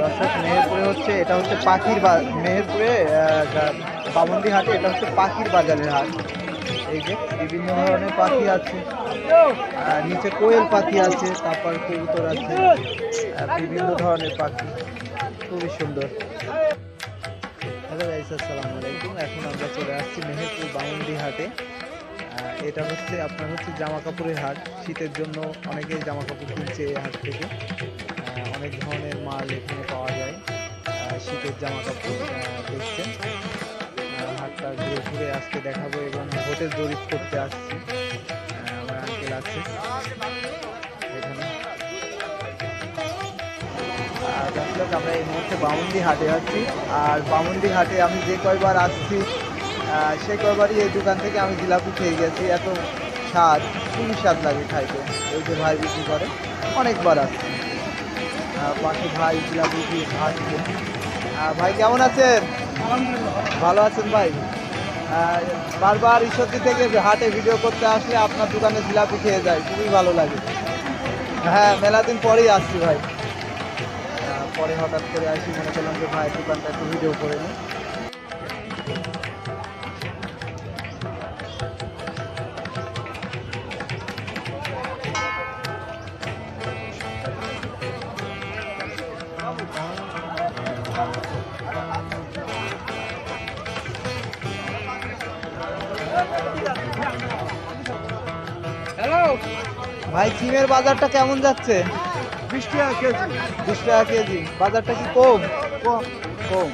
দর্শক, মেহেরপুরে হচ্ছে, এটা হচ্ছে পাখির বা, মেহেরপুরে বামন্দি হাটে, এটা হচ্ছে পাখির বাজারের হাট। এই যে বিভিন্ন ধরনের পাখি আছে নিচে কোয়েল পাখি আছে, তারপর কবুতর আছে বিভিন্ন ধরনের পাখি। খুবই সুন্দর। হ্যালো গাইস আসসালামু আলাইকুম। এখন আমরা চলে আসছি মেহেরপুর বামন্দি হাটে। এটা হচ্ছে, আপনার হচ্ছে জামা কাপড়ের হাট। শীতের জন্য অনেকেই জামা কাপড় কিনছে এই হাট থেকে। অনেক ধরনের মাল এখানে পাওয়া যায়। শীতের জামা কাপড় দেখছেন। হাটটা ঘুরে ঘুরে আজকে দেখাবো এবং হোটেল জরিপ করতে আসছি। আমার আঙ্কেল আছে। আমরা এই মুহূর্তে বামুন্দি হাটে আছি। আর বামুন্দি হাটে আমি যে কয়বার আসছি সেই কয়বারই এই দোকান থেকে আমি জিলাপি খেয়ে গেছি। এত স্বাদ, খুবই স্বাদ লাগে খাইতে। এই যে ভাই বিক্রি করে, অনেকবার আসছি। বাকি ভাই জিলাপি আহ, ভাই কেমন আছেন? ভালো আছেন ভাই? বারবার ঈশ্বরদী থেকে হাটে ভিডিও করতে আসলে আপনার দোকানে জিলাপি খেয়ে যায় খুবই ভালো লাগে। হ্যাঁ মেলা দিন পরেই আসছি ভাই। পরে হঠাৎ করে আসি মনে করলাম যে ভাই দোকানটা একটু ভিডিও করে নিই। ভাই সিমের বাজারটা কেমন যাচ্ছে? বিশ টাকা কেজি। বিশ টাকা কেজি। বাজারটা কি কম? কম। কম।